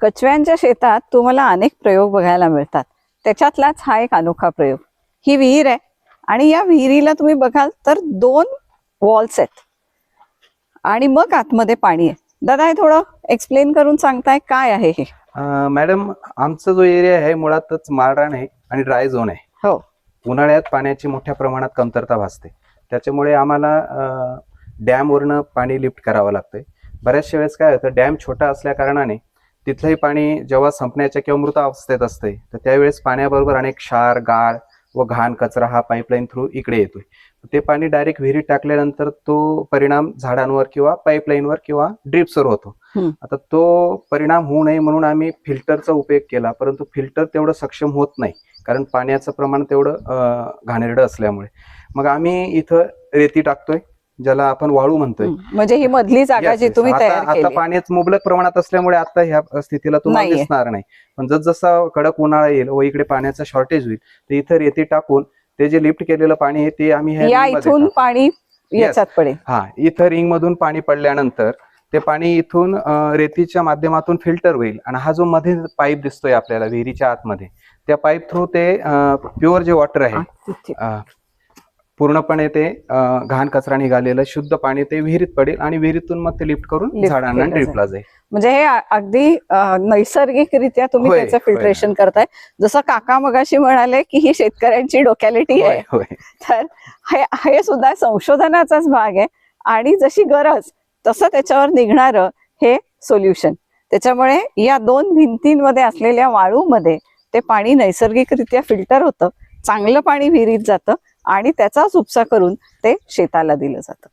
कचव्यांच्या शेतात तुम्हाला अनेक प्रयोग बघायला मिळतात. त्याच्यातलाच हा एक अनोखा प्रयोग. ही विहीर आहे आणि या विहिरीला तुम्ही बघाल तर दोन वॉल्स आहेत. आणि मग आतमध्ये पाणी आहे. दादा हे थोडं एक्सप्लेन करून सांगताय काय आहे हे? मॅडम आमचा जो एरिया आहे मुळातच माळरान आहे आणि ड्राय झोन आहे. हो. उन्हाळ्यात पाण्याची मोठ्या प्रमाणात कमतरता भासते. त्याच्यामुळे आम्हाला डॅमवरनं पाणी लिफ्ट करावं लागतंय. बऱ्याचशा वेळेस काय होतं डॅम छोटा असल्या कारणाने तिथलंही पाणी जेव्हा संपण्याच्या किंवा मृत अवस्थेत असते तर त्यावेळेस पाण्याबरोबर अनेक क्षार गाळ व घाण कचरा हा पाईपलाईन थ्रू इकडे येतोय. ते पाणी डायरेक्ट विहिरीत टाकल्यानंतर तो परिणाम झाडांवर किंवा पाईपलाईनवर किंवा ड्रिप्सवर होतो. आता तो परिणाम होऊ नये म्हणून आम्ही फिल्टरचा उपयोग केला परंतु फिल्टर तेवढं सक्षम होत नाही कारण पाण्याचं प्रमाण तेवढं घाणेरडं असल्यामुळे. मग आम्ही इथं रेती टाकतोय. ज्याला आपण वाळू म्हणतोय. म्हणजे ही मधली जागा जी. तुम्ही आता पाण्यात मुबलक प्रमाणात असल्यामुळे आता ह्या स्थितीला तुम्हाला. दिसणार नाही. पण जसजसा कडक उन्हाळा येईल व इकडे पाण्याचं शॉर्टेज होईल तर इथं रेती टाकून ते जे लिफ्ट केलेलं पाणी आहे ते आम्ही या इथून. पाणी याच्यात पडेल. हा इथं रिंग मधून पाणी पडल्यानंतर ते पाणी इथून रेतीच्या माध्यमातून फिल्टर होईल. आणि हा जो मध्ये पाईप दिसतोय आपल्याला विहिरीच्या आतमध्ये त्या पाईप थ्रू ते प्युअर जे वॉटर आहे पूर्णपणे ते घाण कचरा निघालेलं शुद्ध पाणी ते विहिरीत पडेल आणि विहिरीतून मग ते लिफ्ट करून झाडांना ड्रिपला जाईल. म्हणजे हे अगदी नैसर्गिकरित्या तुम्ही त्याचं. फिल्ट्रेशन करताय. जसं काका मगाशी म्हणाले की ही शेतकऱ्यांची डोक्यालिटी आहे. तर हे हे सुद्धा संशोधनाचाच भाग आहे. आणि जशी गरज तसं त्याच्यावर निघणारं हे सोल्युशन त्याच्यामुळे या दोन भिंतींमध्ये असलेल्या वाळूमध्ये ते पाणी नैसर्गिकरित्या फिल्टर होतं. चांगलं पाणी विहिरीत जातं. आणि त्याचाच उपसा करून ते शेताला दिलं जातं.